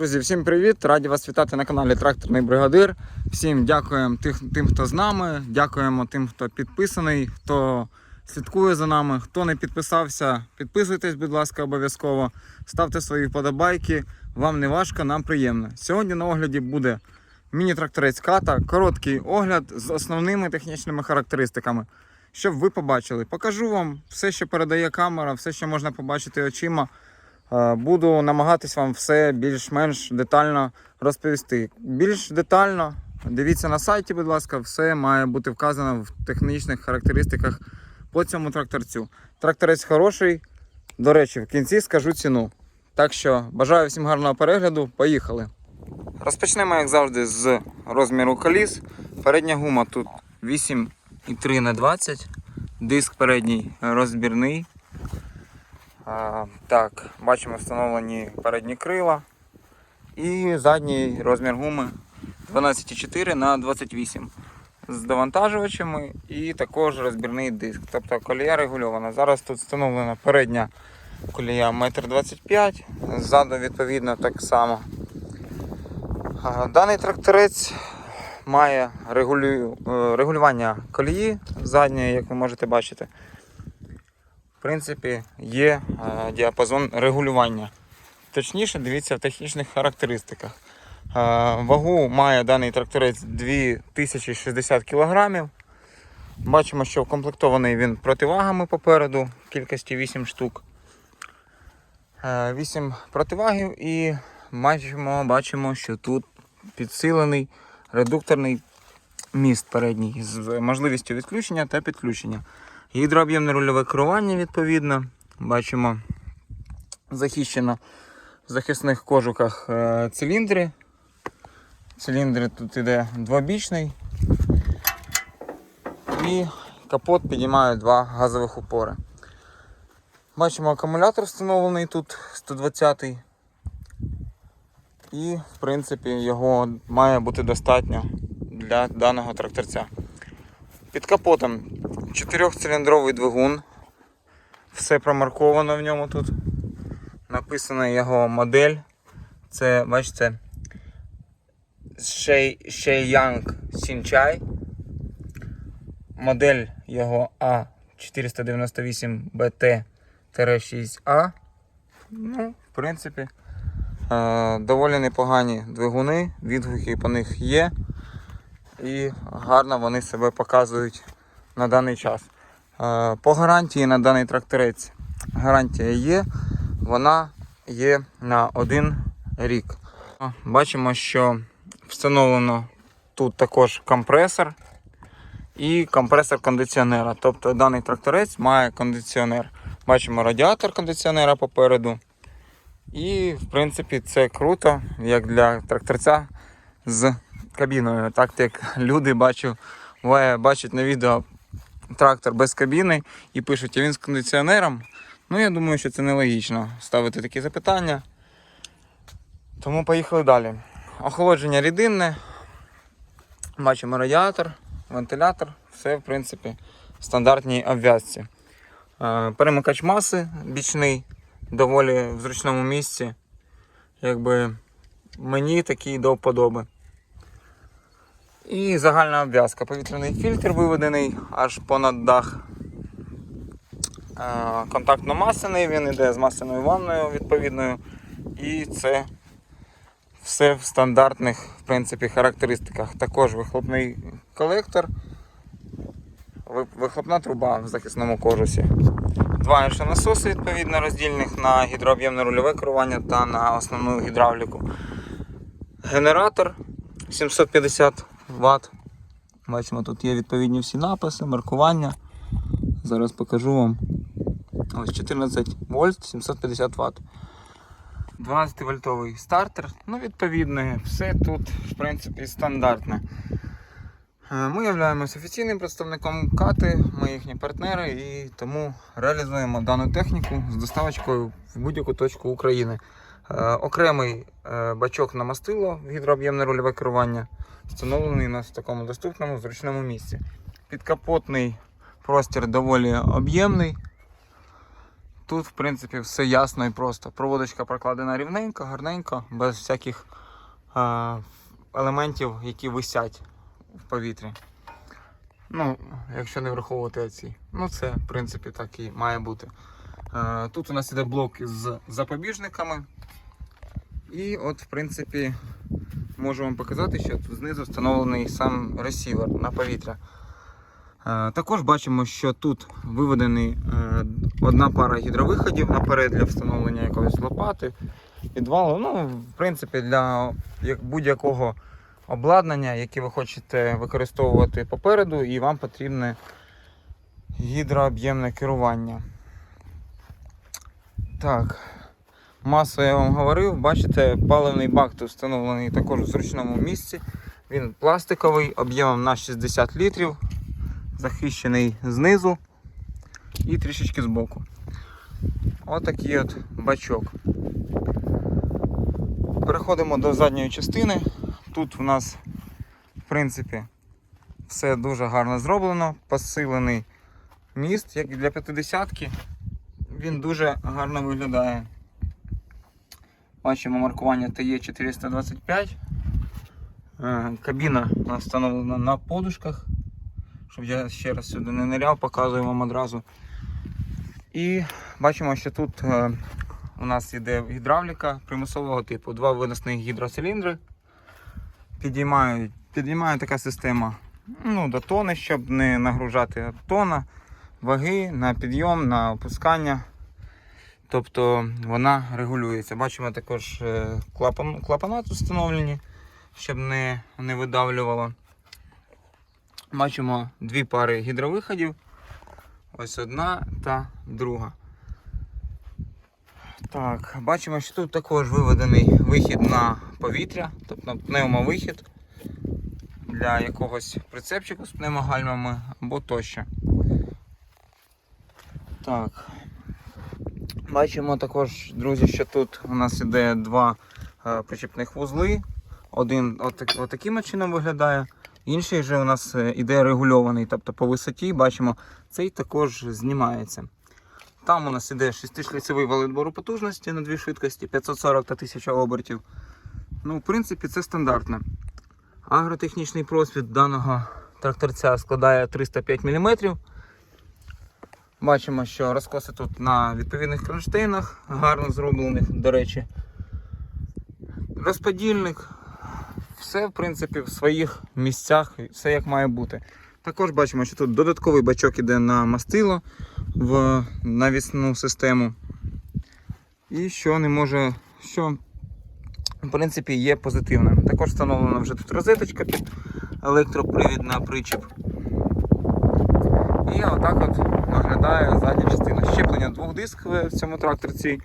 Друзі, всім привіт! Раді вас вітати на каналі Тракторний Бригадир. Всім дякуємо тих, тим, хто з нами. Дякуємо тим, хто підписаний, хто слідкує за нами. Хто не підписався, підписуйтесь, будь ласка, обов'язково. Ставте свої вподобайки. Вам не важко, нам приємно. Сьогодні на огляді буде міні-тракторець ката, короткий огляд з основними технічними характеристиками. Щоб ви побачили, покажу вам все, що передає камера, все, що можна побачити очима. Е, Буду намагатись вам все більш-менш детально розповісти. Більш детально дивіться на сайті, будь ласка, все має бути вказано в технічних характеристиках по цьому тракторцю. Тракторець хороший. До речі, в кінці скажу ціну. Так що бажаю всім гарного перегляду. Поїхали. Розпочнемо, як завжди, з розміру коліс. Передня гума тут 8,3 на 20. Диск передній розбірний. Так, бачимо встановлені передні крила. І задній розмір гуми 12,4 на 28 з довантажувачами і також розбірний диск. Тобто колія регульована. Зараз тут встановлена передня колія 1,25 м, ззаду відповідно так само. Даний тракторець має регулю... е, регулювання колії задньої, як ви можете бачити. В принципі, є е, діапазон регулювання. Точніше, дивіться в технічних характеристиках. Е, Вагу має даний тракторець 2060 кг. Бачимо, що вкомплектований він противагами попереду, кількості 8 штук. 8 противагів і бачимо, бачимо, що тут підсилений редукторний міст передній з можливістю відключення та підключення. Гідрооб'ємне рульове керування, відповідно. Бачимо захищено в захисних кожуках е, циліндри. Циліндри тут іде двобічний. І капот підіймає два газових упори. Бачимо акумулятор встановлений тут 120 І в принципі його має бути достатньо для даного тракторця. Під капотом Чотирьохциліндровий двигун. Все промарковано в ньому тут. Написана його модель. Це, бачите, Sheiyang Xinchai. Модель його А498BT-6A. Ну, в принципі, е, доволі непогані двигуни, відгуки по них є. І гарно вони себе показують на даний час. Е, По гарантії на даний тракторець гарантія є, вона є на один рік. Бачимо, що встановлено тут також компресор і компресор кондиціонера. Тобто даний тракторець має кондиціонер. Бачимо радіатор кондиціонера попереду. І, в принципі, це круто, як для тракторця з кабіною. Так як люди бачу, бачать на відео трактор без кабіни і пишуть, а він з кондиціонером. Ну, я думаю, що це нелогічно ставити такі запитання. Тому поїхали далі. Охолодження рідинне. Бачимо радіатор, вентилятор, все в принципі в стандартній обв'язці. Е, Перемикач маси бічний, доволі в зручному місці. Якби мені такий до вподоби. І загальна обв'язка. Повітряний фільтр виведений аж понад дах. Е, Контактно масляний, він йде з масляною ванною відповідною. І це все в стандартних в принципі, характеристиках. Також вихлопний колектор, вихлопна труба в захисному кожусі. Два інші насоси відповідно роздільних на гідрооб'ємне рульове керування та на основну гідравліку. Генератор 750 Вт. Бачимо, тут є відповідні всі написи, маркування. Зараз покажу вам. Ось 14 вольт 750 Вт. 12 вольтовий стартер. Ну, відповідно, все тут, в принципі, стандартне. Е, Ми являємося офіційним представником кати, ми їхні партнери і тому реалізуємо дану техніку з доставочкою в будь-яку точку України. Е, Окремий е, бачок на мастило гідрооб'ємне рульове керування встановлений у нас в такому доступному зручному місці. Підкапотний простір доволі об'ємний. Тут, в принципі, все ясно і просто. Проводочка прокладена рівненько, гарненько, без всяких е, елементів, які висять в повітрі. Ну, якщо не враховувати оці. Ну, це, в принципі, так і має бути. Е, тут у нас іде блок з запобіжниками. І от, в принципі, можу вам показати, що тут знизу встановлений сам ресівер на повітря. Е, Також бачимо, що тут виведений е, одна пара гідровиходів наперед для встановлення якоїсь лопати, підвалу. Ну, в принципі, для будь-якого обладнання, яке ви хочете використовувати попереду, і вам потрібне гідрооб'ємне керування. Так. Масу я вам говорив, бачите, паливний бак встановлений також в зручному місці. Він пластиковий, об'ємом на 60 літрів, захищений знизу і трішечки збоку. Отакий от бачок. Переходимо до задньої частини. Тут у нас, в принципі, все дуже гарно зроблено, посилений міст, як і для 50-ки. Він дуже гарно виглядає. Бачимо маркування TE425. Е, Кабіна у нас встановлена на подушках. Щоб я ще раз сюди не ниряв, показую вам одразу. І бачимо, що тут е, у нас йде гідравліка примусового типу. Два виносних гідроциліндри. Підіймають, підіймає така система ну, до тони, щоб не нагружати тона, ваги на підйом, на опускання. Тобто вона регулюється. Бачимо також е, клапан, клапана тут встановлені, щоб не, не видавлювало. Бачимо дві пари гідровиходів. Ось одна та друга. Так, бачимо, що тут також виведений вихід на повітря, тобто пневмовихід для якогось прицепчику з пневмогальмами або тощо. Так. Бачимо також, друзі, що тут у нас іде два е, причепних вузли. Один отак, отаким чином виглядає, інший же у нас е, іде регульований, тобто по висоті бачимо, цей також знімається. Там у нас іде 6-шліцевий вал потужності на дві швидкості 540 та 1000 обертів. Ну, в принципі, це стандартно. Агротехнічний просвіт даного тракторця складає 305 мм. Бачимо, що розкоси тут на відповідних кронштейнах, гарно зроблених, до речі. Розподільник. Все, в принципі, в своїх місцях, все як має бути. Також бачимо, що тут додатковий бачок іде на мастило в навісну систему. І що не може, що в принципі є позитивним. Також встановлена вже тут розеточка під електропривід на причіп. І отак от виглядає задня частина. Щеплення двохдискове в цьому тракторці.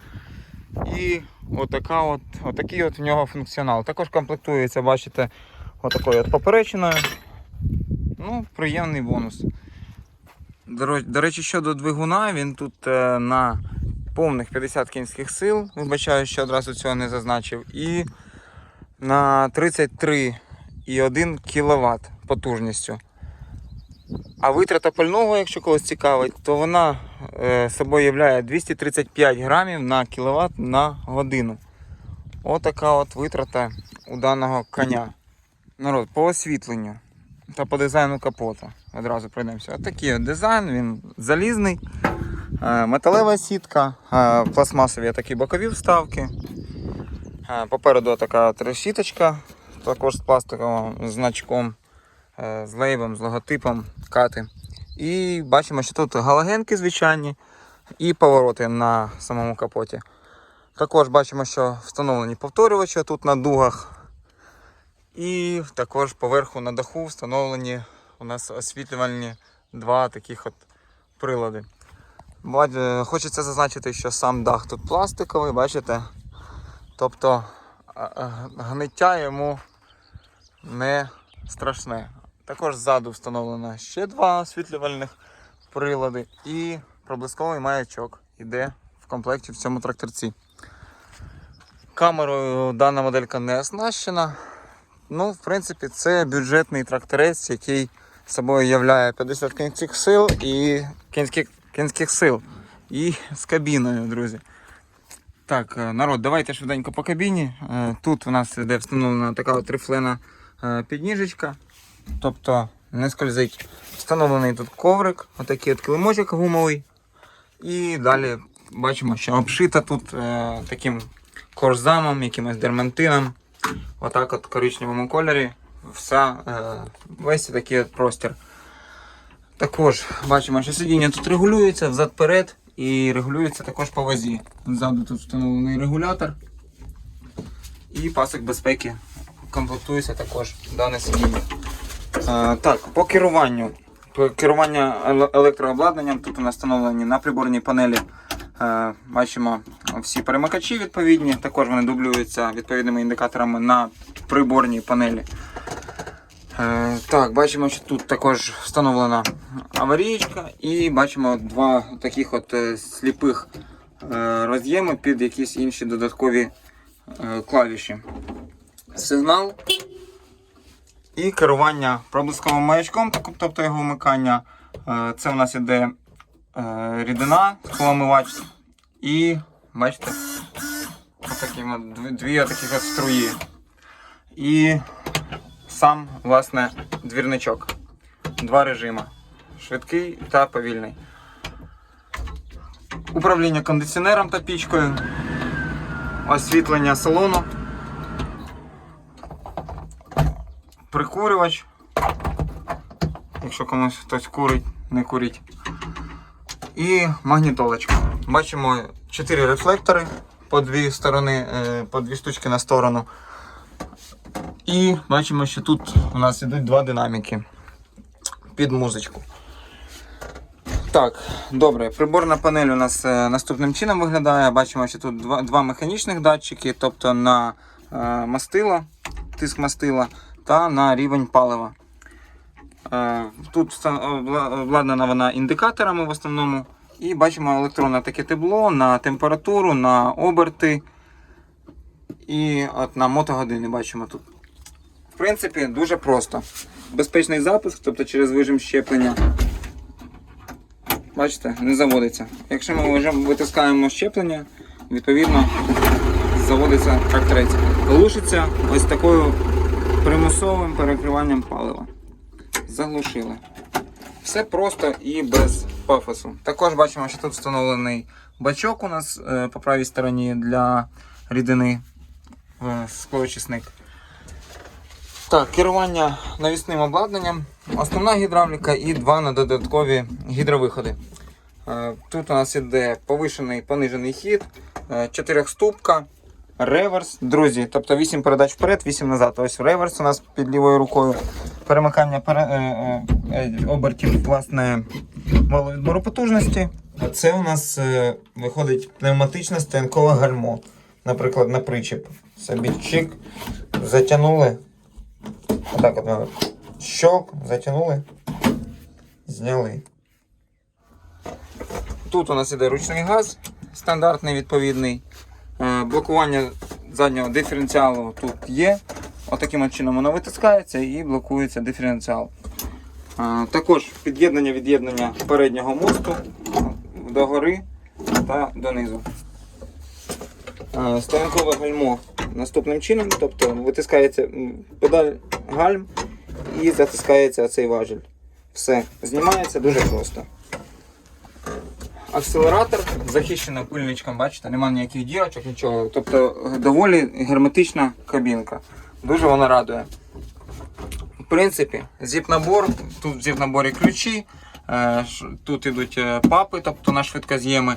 І отака от, отакий от в нього функціонал. Також комплектується, бачите, отакою от поперечиною. Ну, приємний бонус. До речі, щодо двигуна, він тут е, на повних 50 кінських сил. Вибачаю, що одразу цього не зазначив. І на 33,1 кВт потужністю. А витрата пального, якщо когось цікавить, то вона е, собою являє 235 грамів на кіловат на годину. Отака от витрата у даного коня. Народ, по освітленню та по дизайну капота. Одразу пройдемося. Отакий от дизайн, він залізний, е, металева сітка, е, пластмасові такі бокові вставки. Попереду така от решіточка, також з пластиковим значком з лейбом, з логотипом кати. І бачимо, що тут галогенки звичайні і повороти на самому капоті. Також бачимо, що встановлені повторювачі тут на дугах. І також поверху на даху встановлені у нас освітлювальні два таких от прилади. Е, Хочеться зазначити, що сам дах тут пластиковий, бачите? Тобто а, гниття йому не страшне. Також ззаду встановлено ще два освітлювальних прилади і проблисковий маячок іде в комплекті в цьому тракторці. Камерою дана моделька не оснащена. Ну, в принципі, це бюджетний тракторець, який собою являє 50 кінських сил і кінських, кінських сил і з кабіною, друзі. Так, е, народ, давайте швиденько по кабіні. Е, Тут у нас іде встановлена така от рифлена е, підніжечка. Тобто не скользить. Встановлений тут коврик, отакий от килимочок гумовий. І далі бачимо, що обшита тут е, таким корзамом, якимось дермантином. Отак от в коричневому кольорі. Вся, е, весь такий от простір. Також бачимо, що сидіння тут регулюється взад-перед і регулюється також по вазі. Ззаду тут встановлений регулятор. І пасок безпеки комплектується також дане сидіння. Е, так, по керуванню. По керування електрообладнанням тут у нас встановлені на приборній панелі. Е, бачимо всі перемикачі відповідні. Також вони дублюються відповідними індикаторами на приборній панелі. Е, так, бачимо, що тут також встановлена аварійка і бачимо два таких от сліпих роз'єми під якісь інші додаткові клавіші. Сигнал і керування проблисковим маячком, тобто його вмикання. Е, Це у нас іде е, рідина, скломивач. І бачите, отакі дві таких струї. І сам, власне, двірничок. Два режими. Швидкий та повільний. Управління кондиціонером та пічкою. Освітлення салону. Прикурювач. Якщо комусь хтось курить, не курить. І магнітолочка. Бачимо 4 рефлектори по дві сторони, е, по дві штучки на сторону. І бачимо, що тут у нас ідуть два динаміки під музичку. Так, добре. Приборна панель у нас е, наступним чином виглядає. Бачимо, що тут два, два механічних датчики, тобто на е, мастило, тиск мастила та на рівень палива. Е, Тут обладнана вона індикаторами в основному. І бачимо електронне таке тепло на температуру, на оберти. І от на мотогодини бачимо тут. В принципі, дуже просто. Безпечний запуск, тобто через вижим щеплення. Бачите, не заводиться. Якщо ми витискаємо щеплення, відповідно заводиться тракторець. Глушиться ось такою примусовим перекриванням палива. Заглушили. Все просто і без пафосу. Також бачимо, що тут встановлений бачок у нас е, по правій стороні для рідини е, склоочисник. Так, керування навісним обладнанням, основна гідравліка і два на додаткові гідровиходи. Е, Тут у нас іде повишений понижений хід, е, чотирьохступка, реверс, друзі, тобто 8 передач вперед, 8 назад. Ось реверс у нас під лівою рукою. Перемикання пере, е, е, е, обертів власне валовідбору потужності. А це у нас е, виходить пневматичне стоянкове гальмо. Наприклад, на причіп. Собі затягнули. Отак от надо. Щок, затягнули, зняли. Тут у нас іде ручний газ, стандартний відповідний. Е, Блокування заднього диференціалу тут є. Отаким от чином воно витискається і блокується диференціал. Е, Також під'єднання від'єднання переднього мосту догори та донизу. Е, Стоянкове гальмо наступним чином, тобто витискається педаль гальм і затискається цей важіль. Все, знімається дуже просто. Акселератор захищений пильничком, бачите, немає ніяких дірочок, нічого. Тобто доволі герметична кабінка. Дуже вона радує. В принципі, зіп-набор, тут в зіп-наборі ключі, е, тут йдуть е, папи, тобто на швидкоз'єми.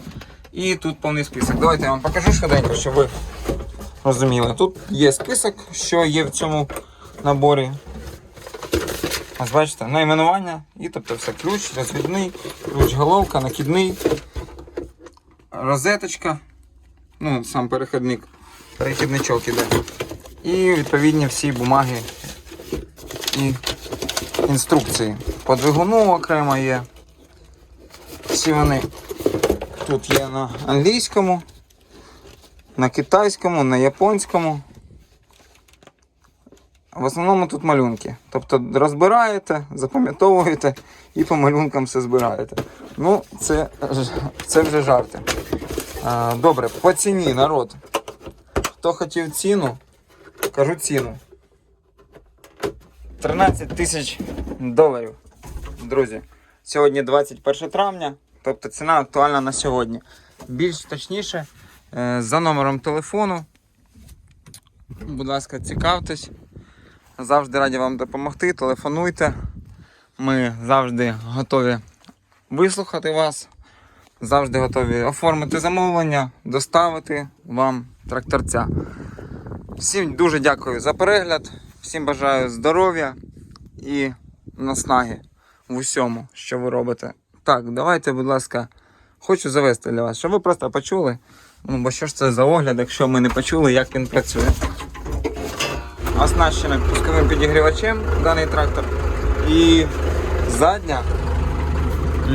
І тут повний список. Давайте я вам покажу швиденько, щоб ви розуміли. Тут є список, що є в цьому наборі. Ось бачите, найменування і тобто все ключ, розвідний, ключ головка, накидний, розеточка, ну, сам перехідник, перехідничок іде. І відповідні всі бумаги і інструкції. По двигуну окремо є. Всі вони тут є на англійському, на китайському, на японському. В основному тут малюнки. Тобто розбираєте, запам'ятовуєте і по малюнкам все збираєте. Ну, це, це вже жарти. Добре, по ціні, народ. Хто хотів ціну, кажу ціну. 13 тисяч доларів. Друзі, сьогодні 21 травня, тобто ціна актуальна на сьогодні. Більш точніше, е, за номером телефону. Будь ласка, цікавтесь. Завжди раді вам допомогти. Телефонуйте. Ми завжди готові вислухати вас. Завжди готові оформити замовлення, доставити вам тракторця. Всім дуже дякую за перегляд. Всім бажаю здоров'я і наснаги в усьому, що ви робите. Так, давайте, будь ласка, хочу завести для вас, щоб ви просто почули. Ну, бо що ж це за огляд, якщо ми не почули, як він працює. Оснащений пусковим підігрівачем даний трактор. І задня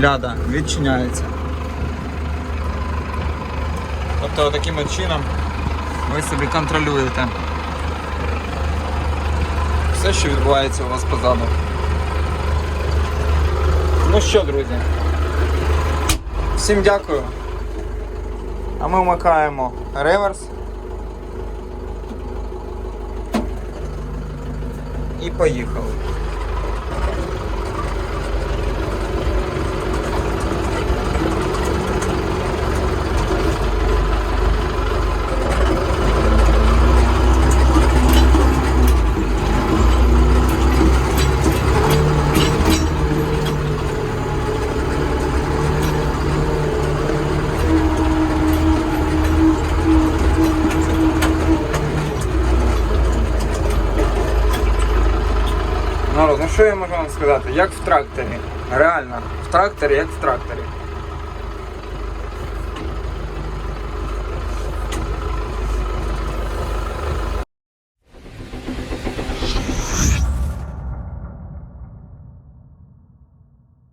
ляда відчиняється. Тобто таким чином ви собі контролюєте все, що відбувається у вас позаду. Ну що, друзі, всім дякую. А ми вмикаємо реверс. І поїхали. Народ, ну що я можу вам сказати? Як в тракторі. Реально, в тракторі, як в тракторі.